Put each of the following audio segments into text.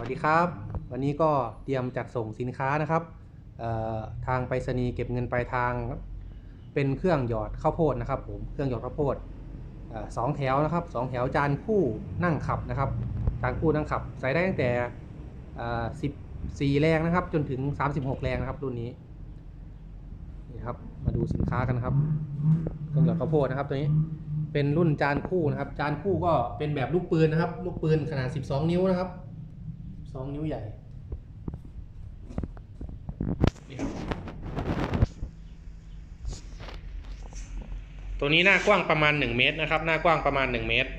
วัสดีครับ วันนี้ก็เตรียมจัดส่งสินค้านะครับทางไปรษณีย์เก็บเงินปลายทาง เป็นเครื่องหยอดข้าวโพดนะครับผมเครื่องหยอดข้าวโพดออสองแถวนะครับสองแถวจานคู่นั่งขับนะครับจานคู่นั่งขับ ใส่ได้ตั้งแต่สิบสี่แรงนะครับ จนถึง36แรงนะครับรุ่นนี้นี่ครับมาดูสินค้ากันนะครับเครื่องหยอดข้าวโพดนะครับตัวนี้เป็นรุ่นจานคู่นะครับ จานคู่ก็เป็นแบบลูกปืนนะครับ ลูกปืนขนาด 12 นิ้วนะครับ 12นิ้วใหญ่ตัวนี้หน้ากว้างประมาณ 1 เมตรนะครับ หน้ากว้างประมาณ 1 เมตร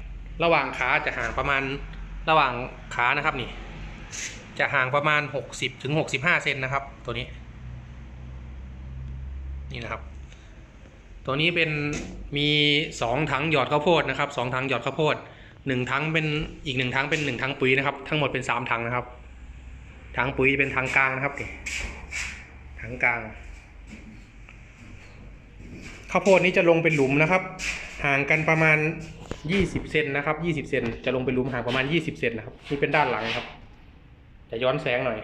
ระหว่างขาจะห่างประมาณระหว่างขานะครับนี่ จะห่างประมาณ 60ถึง65เซนนะครับ ตัวนี้ นี่นะครับ ตัวนี้เป็นมีสองถังหยอดข้าวโพดนะครับสองถังหยอดข้าวโพด หนึ่งถังเป็นอีกหนึ่งถังเป็นหนึ่งถังปุ๋ยนะครับ ทั้งหมดเป็นสามถังนะครับถังปุ๋ยเป็นถังกลางนะครับนี่ถังกลางข้าวโพดนี้จะลงเป็นหลุมนะครับ ห่างกันประมาณยี่สิบเซนนะครับยี่สิบเซนจะลงเป็นหลุมห่างประมาณยี่สิบเซนนะครับนี่เป็นด้านหลังครับจะย้อนแสงหน่อย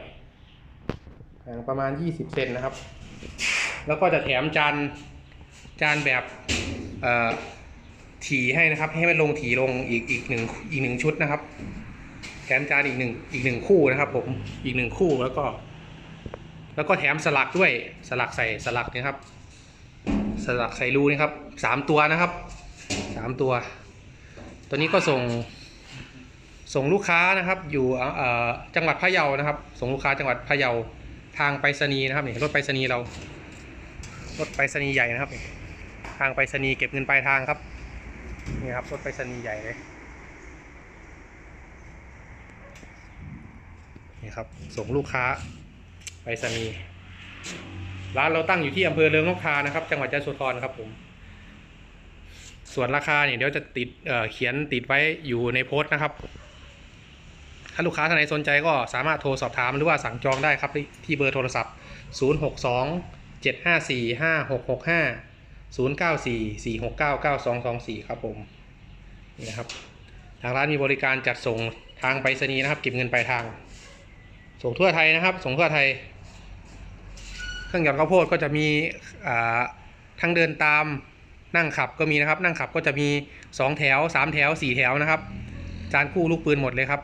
ห่างประมาณยี่สิบเซนนะครับ แล้วก็จะแถมจานจานแบบเอ่อ ถีให้นะครับ ให้มันลงถีลงอีกอีกหนึ่งอีกหนึ่งชุดนะครับ แถมจานอีกหนึ่งอีกหนึ่งคู่นะครับ ผมอีกหนึ่งคู่แล้วก็ แล้วก็แถมสลักด้วยสลักใส่สลักนะครับ สลักใส่รูนี่ครับสามตัวนะครับสามตัว ตัวนี้ก็ส่ง ส่งลูกค้านะครับ อยู่จังหวัดพะเยานะครับ ส่งลูกค้าจังหวัดพะเยาทางไปรษณีย์นะครับนี่รถไปรษณีย์เรารถไปรษณีย์ใหญ่นะครับ ทางไปรษณีย์เก็บเงินปลายทางครับ นี่ครับรถไปรษณีย์ใหญ่เลยนี่ครับ ส่งลูกค้าไปรษณีย์ร้านเราตั้งอยู่ที่อำเภอเริงนกทานะครับ จังหวัดยะโสธรครับผม ส่วนราคาเนี่ยเดี๋ยวจะติดเเขียนติดไว้อยู่ในโพสต์นะครับ ถ้าลูกค้าท่านไหนสนใจก็สามารถโทรสอบถามหรือว่าสั่งจองได้ครับที่เบอร์โทรศัพท์ 062เจ็ ดห้าสี่ห้าหกหกห้าศูนย์เก้าสี่สี่หกเก้าเก้าสองสองสี่ครับผมนี่นะครับ ทางร้านมีบริการจัดส่งทางไปรษณีย์นะครับ เก็บเงินปลายทาง ส่งทั่วไทยนะครับ ส่งทั่วไทย เครื่องหยอดข้าวโพดก็จะมีทั้งเดินตามนั่งขับก็มีนะครับ นั่งขับก็จะมี 2 แถว 3 แถว 4 แถวนะครับ จานคู่ลูกปืนหมดเลยครับ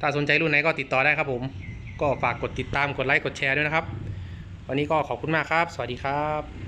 ถ้าสนใจรุ่นไหนก็ติดต่อได้ครับผม ก็ฝากกดติดตามกดไลค์กดแชร์ด้วยนะครับ วันนี้ก็ขอบคุณมากครับ สวัสดีครับ